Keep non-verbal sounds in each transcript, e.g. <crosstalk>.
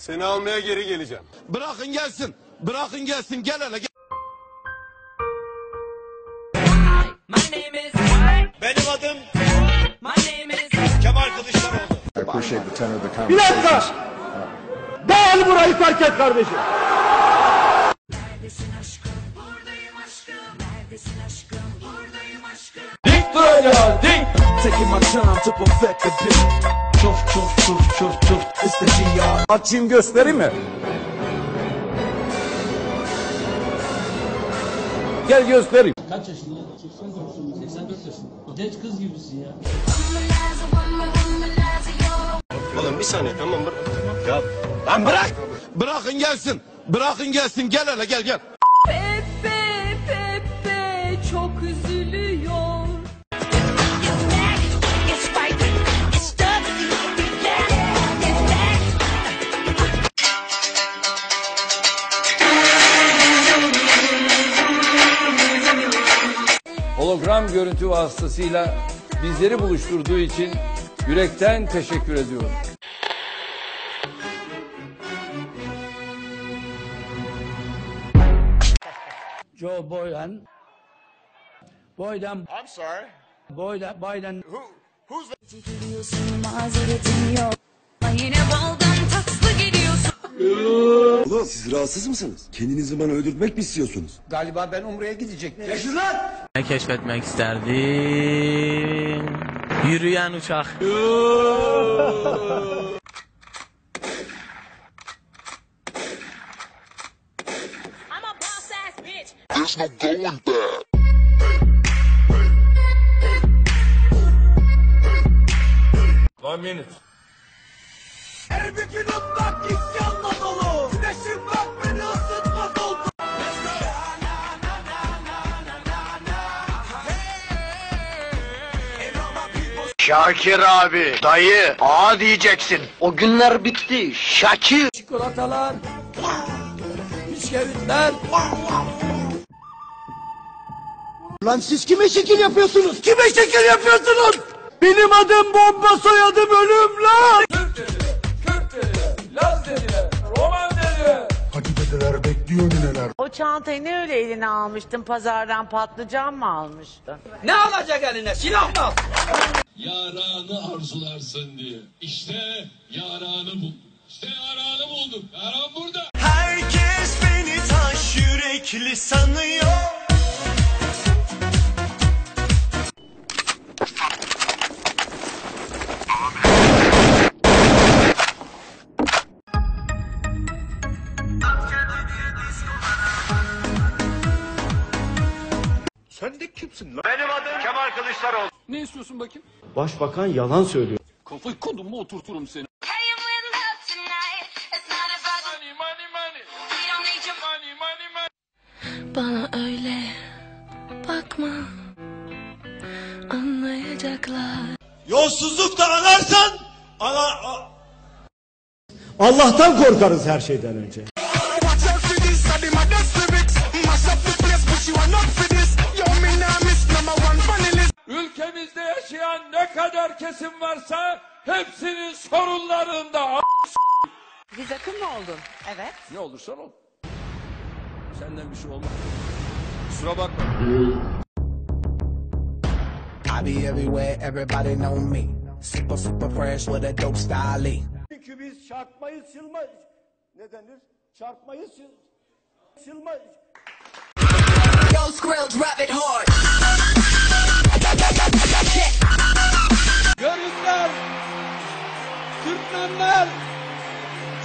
Seni almaya geri geleceğim. Bırakın gelsin. Bırakın gelsin. Gel hele gel. My name is what? Benim adım My name is Kemal Kılıçdaroğlu. Bir dakika. Dağıl burayı terk et kardeşim. Dik dur ya dik. Taking my time to perfect the beat. Çuf çuf çuf çuf çuf. The GR. Açayım göstereyim mi? Gel göstereyim. Kaç yaşında? 84. 84 yaşında. Genç kız gibisin ya. Oğlum bir saniye tamam bırak. Lan bırak. Bırakın gelsin. Bırakın gelsin. Gel hele gel gel. Hologram görüntü vasıtasıyla bizleri buluşturduğu için yürekten teşekkür ediyorum. Joe Biden. Biden. I'm sorry. Biden. Biden. Yine baldan tatlı Ulan siz rahatsız mısınız? Kendinizi bana öldürtmek mi istiyorsunuz? Galiba ben Umre'ye gidecektim. Ne keşfetmek isterdim? Yürüyen uçak. I'm a boss ass bitch. One minute. Her Şakir abi, dayı, ağa diyeceksin. O günler bitti. Şakir. Çikolatalar. Bisküvitler. Lan siz kime şekil yapıyorsunuz? Kime şekil yapıyorsunuz? Benim adım bomba soyadım ölüm lan. Roman dediler. Hacı bekliyor neler. O çantayı ne öyle eline almıştın? Pazardan patlıcan mı almıştın? Ne alacak eline? Silah mı? Yaranı arzularsın diye. İşte yaranı bulduk. İşte yaranı bulduk. Yaran burada. Herkes beni taş yürekli sanıyor. Kılıçdaroğlu. Ne istiyorsun bakayım? Başbakan yalan söylüyor. Kafayı kodum mu oturturum seni. Bana öyle bakma. Anlayacaklar. Yolsuzlukta anarsan ana... a- Allah'tan korkarız her şeyden önce. Yaşayan ne kadar kesim varsa hepsinin sorunlarında Biz akın mı oldun? Evet. ne olursan ol. Senden bir şey olmaz. Kusura bakma. I be everywhere, everybody know me. Super super fresh with a dope style. Çünkü biz çarpmayı silme... Ne denir? Çarpmayı sil... Silme... Yo, Skrill, drop it hard.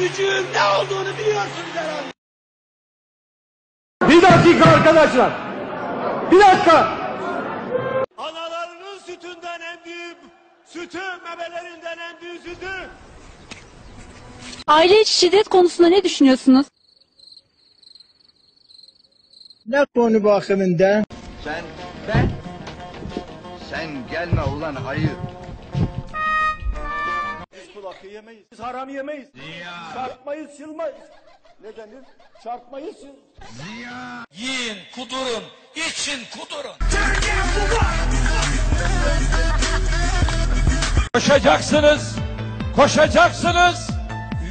Cücüğün ne olduğunu biliyorsunuz herhalde. Bir dakika arkadaşlar! Bir dakika! Analarının sütünden en büyük sütü, memelerinden en büyük sütü. Aile içi şiddet konusunda ne düşünüyorsunuz? Ne konu bakımından? Sen, ben, sen gelme ulan hayır. Kulakı yemeyiz. Biz haram yemeyiz. Çarpmayı silmeyiz. Ne denir? Çarpmayı sil... Yiyin, kudurun, için kudurun. Koşacaksınız. Koşacaksınız.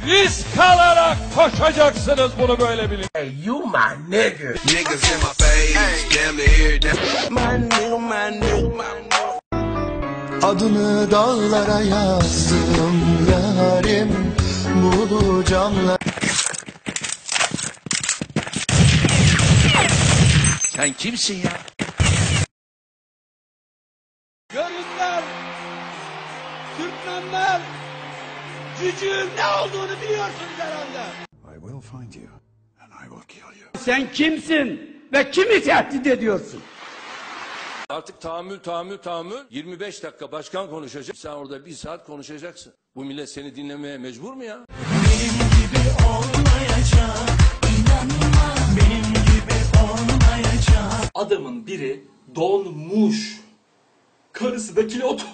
risk alarak koşacaksınız bunu böyle bilin. You my nigga. Niggas in my face, damn near damn. My nigga, my nigga, my nigga. Adını dağlara yazdım yarim bulacağım Sen kimsin ya? Görünler, Türkmenler, cücüğün ne olduğunu biliyorsunuz herhalde. I will find you and I will kill you. Sen kimsin ve kimi tehdit ediyorsun? Artık tahammül tahammül tahammül. 25 dakika başkan konuşacak. Sen orada bir saat konuşacaksın. Bu millet seni dinlemeye mecbur mu ya? Adamın biri donmuş. Karısı da kilot.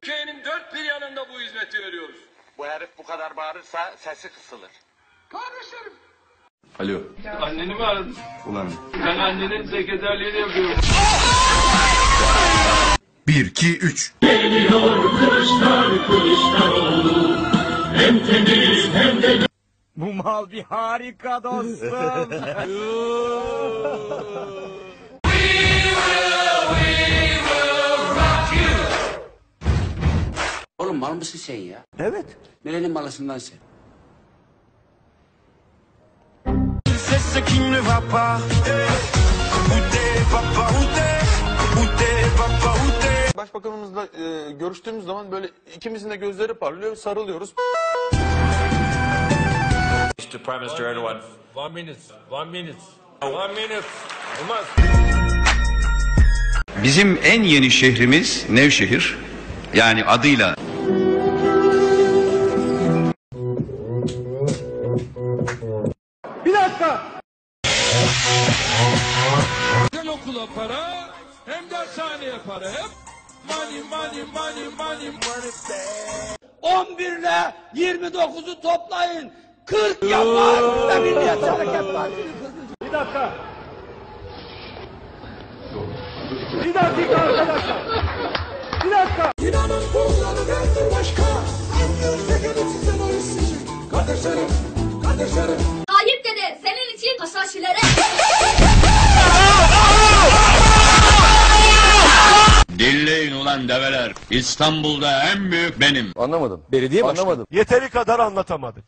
Türkiye'nin <laughs> dört bir yanında bu hizmeti veriyoruz. Bu herif bu kadar bağırırsa sesi kısılır. Alo. Anneni mi aradın? Ulan. Ben annenin sekreterliğini yapıyorum. 1, 2, 3. Bu mal bir harika dostum. Oğlum mal mısın sen ya? evet. Nerenin malısından sen? Ce qui ne va pas. Où t'es, papa, où t'es? Où t'es, papa, où t'es? Başbakanımızla e, görüştüğümüz zaman böyle ikimizin de gözleri parlıyor, sarılıyoruz. Mr. Prime Minister Erdogan. One minute. One minute. One minute. Olmaz. Bizim en yeni şehrimiz Nevşehir. Yani adıyla dershaneye para. Hep money money money money money. 11 ile 29'u toplayın. 40 yapar ve Milliyetçi Hareket Partisi 40. Bir dakika. Bir dakika arkadaşlar. Bir dakika. İnanın bunları verdi başka. Anlıyor tekeri sizden o isteyecek. Kardeşlerim, kardeşlerim. Tayyip dede senin için hassasiyelere. Ulan develer. İstanbul'da en büyük benim. Anlamadım. Belediye başkanı. Anlamadım. Yeteri kadar anlatamadık.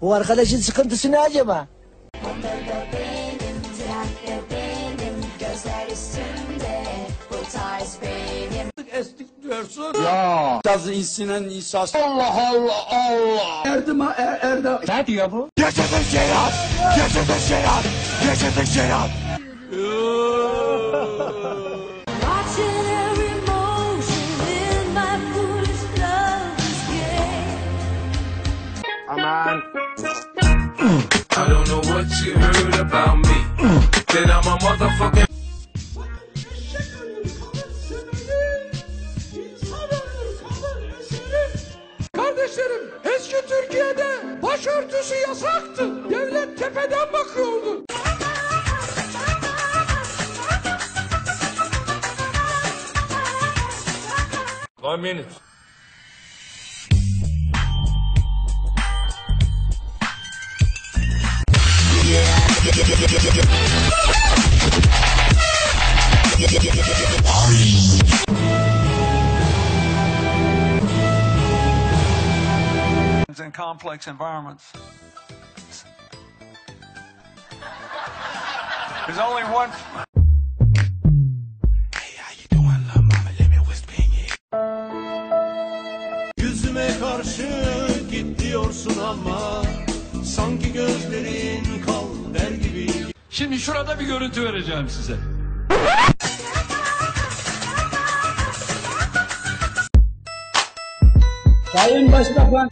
Bu arkadaşın sıkıntısı ne acaba? Estik diyorsun. Ya. Gazı insinen insas. Allah Allah Allah. Erdim ha er, Erdem. Ne diyor bu? Yaşasın şeriat! Yaşasın şeriat! Yaşasın şeriat! You heard about me. That I'm a motherfucking Kardeşlerim eski Türkiye'de başörtüsü yasaktı. Devlet tepeden bakıyordu. One minute. In complex environments. There's only one. Hey, how you doing, mama? Let me whisper in your Yüzüme karşı ama sanki gözlerin Şimdi şurada bir görüntü vereceğim size. Sayın Başbakan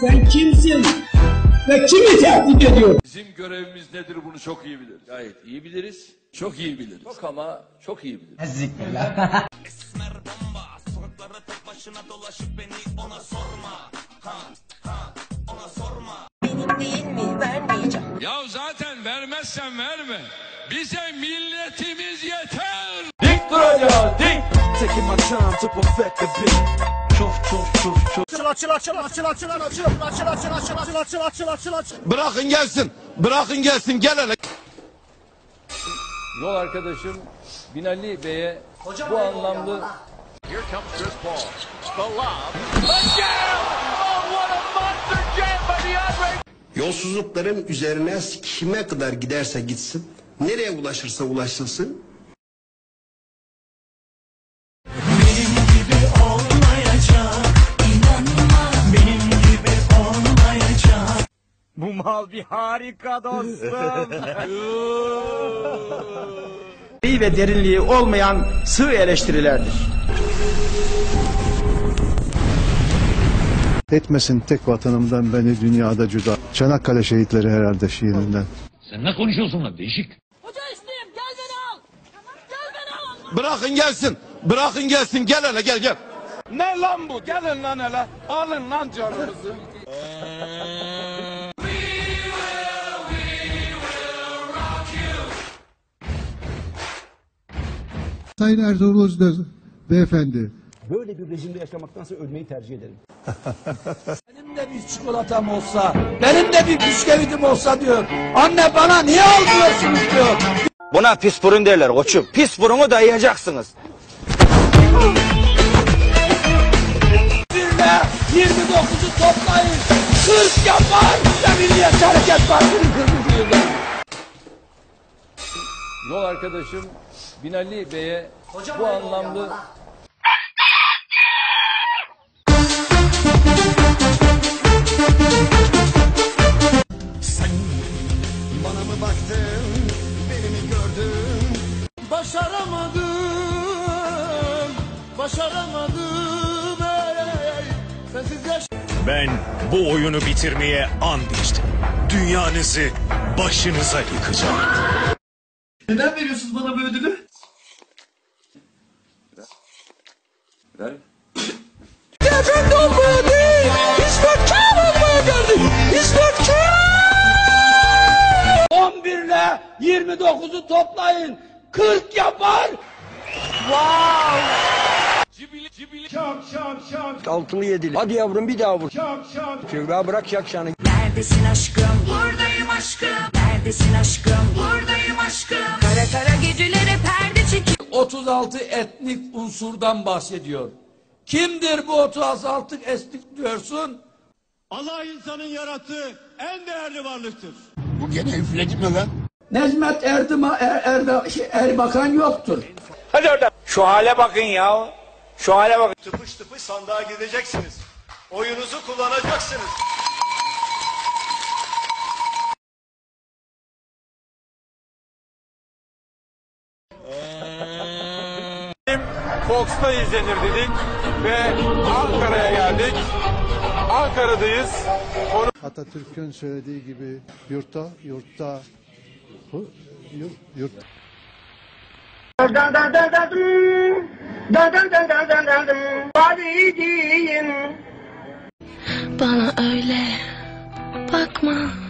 sen kimsin ve kimi tehdit ediyorsun? Bizim görevimiz nedir bunu çok iyi biliriz. Gayet iyi biliriz. Çok iyi biliriz. Çok ama çok iyi biliriz. Ya <laughs> vermezsen verme. Bize milletimiz yeter. Dik duracağız dik. Çekip my time to perfect the beat. Çok çok çok çok. Açıl açıl açıl açıl açıl açıl açıl açıl açıl açıl açıl açıl açıl açıl Bırakın gelsin. Bırakın gelsin. Gel hele. Yol arkadaşım Binali Bey'e bu anlamda Here comes Chris Paul. The lob. Again! Yolsuzlukların üzerine kime kadar giderse gitsin, nereye ulaşırsa ulaşılsın, Benim gibi olmayacak. İnanma benim gibi olmayacak. Bu mal bir harika dostum. ve derinliği olmayan sığ eleştirilerdir. Etmesin tek vatanımdan beni dünyada cüda. Çanakkale şehitleri herhalde şiirinden. Sen ne konuşuyorsun lan değişik. Bırakın gelsin. Bırakın gelsin. Gel hele gel gel. Ne lan bu? Gelin lan hele. Alın lan canımızı. Sayın Ertuğrul Özdeş beyefendi. Böyle bir rejimde yaşamaktansa ölmeyi tercih ederim. <laughs> benim de bir çikolatam olsa, benim de bir bisküvitim olsa diyor. Anne bana niye almıyorsunuz diyor. Buna pis burun derler koçum. Pis burunu dayayacaksınız. Birle 29'u toplayın. 40 yapar. Ya Milliyetçi Hareket Partisi'nin 40. yılda. yol arkadaşım Binali Bey'e bu anlamda bana mı baktın, beni mi gördün? Başaramadım, başaramadım. Ey, ey, ey. Sensiz yaş Ben bu oyunu bitirmeye and içtim. Dünyanızı başınıza yıkacağım. Neden veriyorsunuz bana bu ödülü? ver. Efendi 29'u toplayın. 40 yapar. Wow! Şak şak şak. Altılı yedili. Hadi yavrum bir daha vur. Şak şak. Kübra bırak şakşanı. Neredesin aşkım? Buradayım aşkım. Neredesin aşkım? Buradayım aşkım. Kara kara gecelere perde çekip 36 etnik unsurdan bahsediyor. Kimdir bu 36 etnik diyorsun? Allah insanın yarattığı en değerli varlıktır. Bu gene üfledi mi lan? Necmet Erdima er, Erda, şey, Erbakan yoktur. Hadi oradan. Şu hale bakın ya. Şu hale bakın. Tıpış tıpış sandığa gideceksiniz. Oyunuzu kullanacaksınız. Fox'ta izlenir dedik ve Ankara'ya geldik. Ankara'dayız. Atatürk'ün söylediği gibi yurtta, yurtta, yurt, yurt. Bana öyle bakma